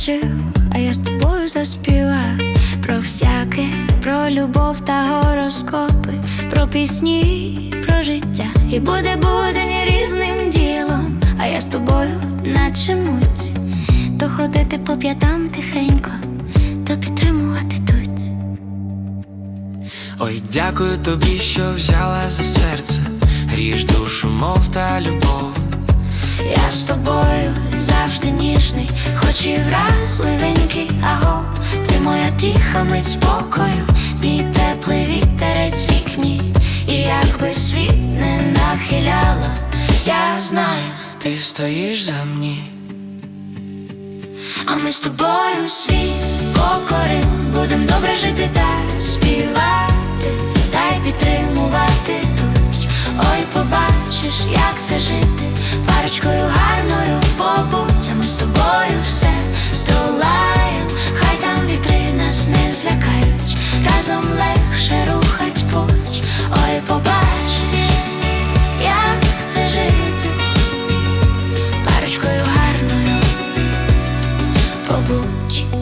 бачив, а я з тобою заспіваю про всяке, про любов та гороскопи, про пісні, про життя. І буде будень різним ділом, а я з тобою наче муть, то ходити по п'ятам тихенько, то підтримувати тут. Ой, дякую тобі, що взяла за серце, грієш душу, мов та любов. Я з тобою завжди ніжний, хоч і вразливенький, аго, ти моя тиха мить спокою, мій теплий вітерець вікні, і як би світ не нахиляла, я знаю, Ти стоїш за мені. а ми з тобою світ покорим, будем добре жити та співати, та й підтримувати тут. Ой, побачиш, як obudź.